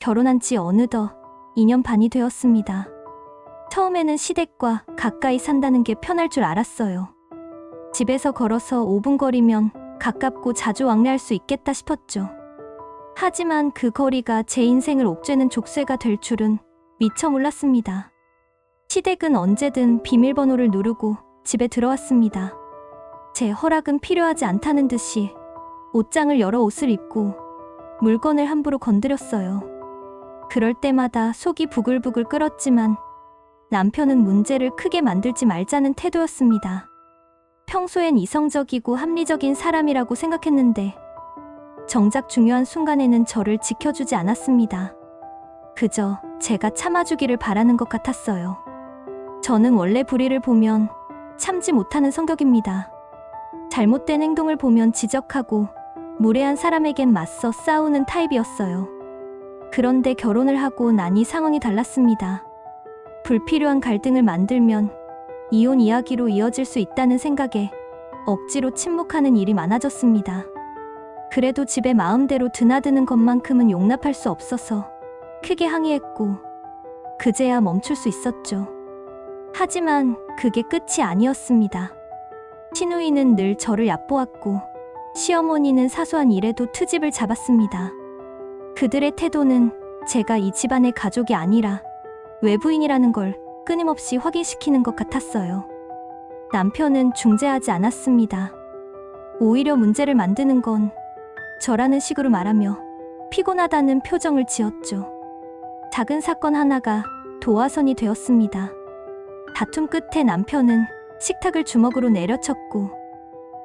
결혼한 지 어느덧 2년 반이 되었습니다. 처음에는 시댁과 가까이 산다는 게 편할 줄 알았어요. 집에서 걸어서 5분 거리면 가깝고 자주 왕래할 수 있겠다 싶었죠. 하지만 그 거리가 제 인생을 옥죄는 족쇄가 될 줄은 미처 몰랐습니다. 시댁은 언제든 비밀번호를 누르고 집에 들어왔습니다. 제 허락은 필요하지 않다는 듯이 옷장을 열어 옷을 입고 물건을 함부로 건드렸어요. 그럴 때마다 속이 부글부글 끓었지만 남편은 문제를 크게 만들지 말자는 태도였습니다. 평소엔 이성적이고 합리적인 사람이라고 생각했는데 정작 중요한 순간에는 저를 지켜주지 않았습니다. 그저 제가 참아주기를 바라는 것 같았어요. 저는 원래 불의를 보면 참지 못하는 성격입니다. 잘못된 행동을 보면 지적하고 무례한 사람에겐 맞서 싸우는 타입이었어요. 그런데 결혼을 하고 나니 상황이 달랐습니다. 불필요한 갈등을 만들면 이혼 이야기로 이어질 수 있다는 생각에 억지로 침묵하는 일이 많아졌습니다. 그래도 집에 마음대로 드나드는 것만큼은 용납할 수 없어서 크게 항의했고 그제야 멈출 수 있었죠. 하지만 그게 끝이 아니었습니다. 시누이는 늘 저를 얕보았고 시어머니는 사소한 일에도 트집을 잡았습니다. 그들의 태도는 제가 이 집안의 가족이 아니라 외부인이라는 걸 끊임없이 확인시키는 것 같았어요. 남편은 중재하지 않았습니다. 오히려 문제를 만드는 건 저라는 식으로 말하며 피곤하다는 표정을 지었죠. 작은 사건 하나가 도화선이 되었습니다. 다툼 끝에 남편은 식탁을 주먹으로 내려쳤고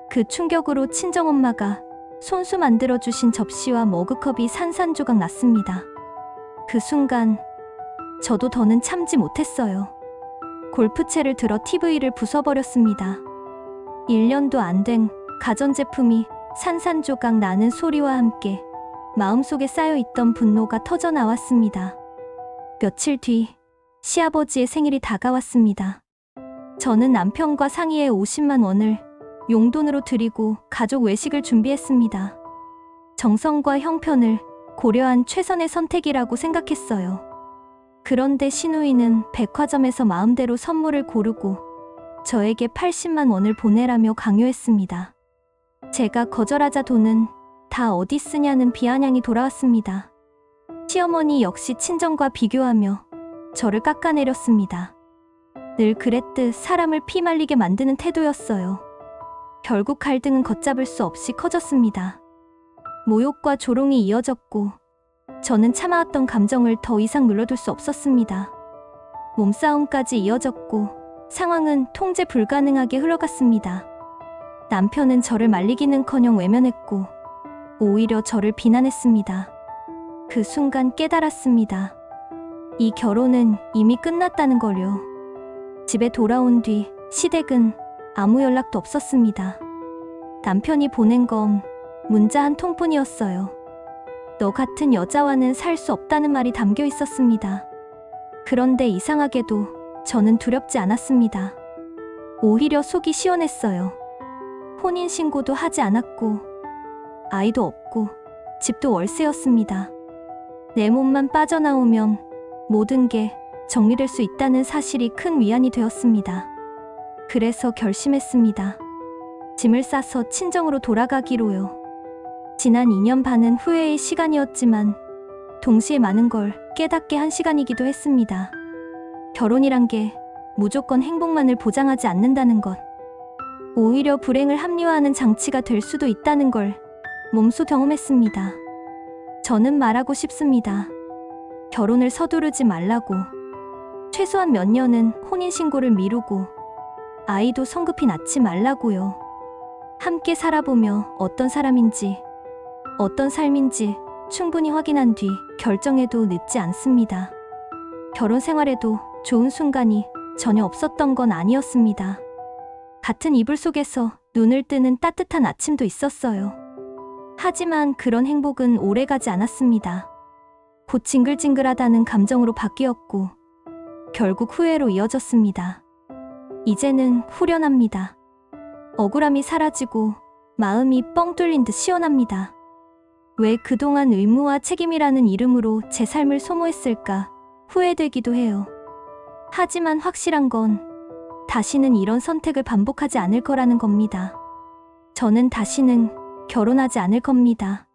그 충격으로 친정엄마가 손수 만들어주신 접시와 머그컵이 산산조각 났습니다. 그 순간 저도 더는 참지 못했어요. 골프채를 들어 TV를 부숴버렸습니다. 1년도 안 된 가전제품이 산산조각 나는 소리와 함께 마음속에 쌓여있던 분노가 터져 나왔습니다. 며칠 뒤 시아버지의 생일이 다가왔습니다. 저는 남편과 상의해 50만 원을 용돈으로 드리고 가족 외식을 준비했습니다. 정성과 형편을 고려한 최선의 선택이라고 생각했어요. 그런데 신우이는 백화점에서 마음대로 선물을 고르고 저에게 80만 원을 보내라며 강요했습니다. 제가 거절하자 돈은 다 어디 쓰냐는 비아냥이 돌아왔습니다. 시어머니 역시 친정과 비교하며 저를 깎아내렸습니다. 늘 그랬듯 사람을 피말리게 만드는 태도였어요. 결국 갈등은 걷잡을 수 없이 커졌습니다. 모욕과 조롱이 이어졌고 저는 참아왔던 감정을 더 이상 눌러둘 수 없었습니다. 몸싸움까지 이어졌고 상황은 통제 불가능하게 흘러갔습니다. 남편은 저를 말리기는커녕 외면했고 오히려 저를 비난했습니다. 그 순간 깨달았습니다. 이 결혼은 이미 끝났다는 걸요. 집에 돌아온 뒤 시댁은 아무 연락도 없었습니다. 남편이 보낸 건 문자 한 통뿐이었어요. 너 같은 여자와는 살 수 없다는 말이 담겨 있었습니다. 그런데 이상하게도 저는 두렵지 않았습니다. 오히려 속이 시원했어요. 혼인신고도 하지 않았고, 아이도 없고, 집도 월세였습니다. 내 몸만 빠져나오면 모든 게 정리될 수 있다는 사실이 큰 위안이 되었습니다. 그래서 결심했습니다. 짐을 싸서 친정으로 돌아가기로요. 지난 2년 반은 후회의 시간이었지만 동시에 많은 걸 깨닫게 한 시간이기도 했습니다. 결혼이란 게 무조건 행복만을 보장하지 않는다는 것. 오히려 불행을 합리화하는 장치가 될 수도 있다는 걸 몸소 경험했습니다. 저는 말하고 싶습니다. 결혼을 서두르지 말라고. 최소한 몇 년은 혼인신고를 미루고 아이도 성급히 낳지 말라고요. 함께 살아보며 어떤 사람인지, 어떤 삶인지 충분히 확인한 뒤 결정해도 늦지 않습니다. 결혼 생활에도 좋은 순간이 전혀 없었던 건 아니었습니다. 같은 이불 속에서 눈을 뜨는 따뜻한 아침도 있었어요. 하지만 그런 행복은 오래 가지 않았습니다. 곧 징글징글하다는 감정으로 바뀌었고, 결국 후회로 이어졌습니다. 이제는 후련합니다. 억울함이 사라지고 마음이 뻥 뚫린 듯 시원합니다. 왜 그동안 의무와 책임이라는 이름으로 제 삶을 소모했을까 후회되기도 해요. 하지만 확실한 건 다시는 이런 선택을 반복하지 않을 거라는 겁니다. 저는 다시는 결혼하지 않을 겁니다.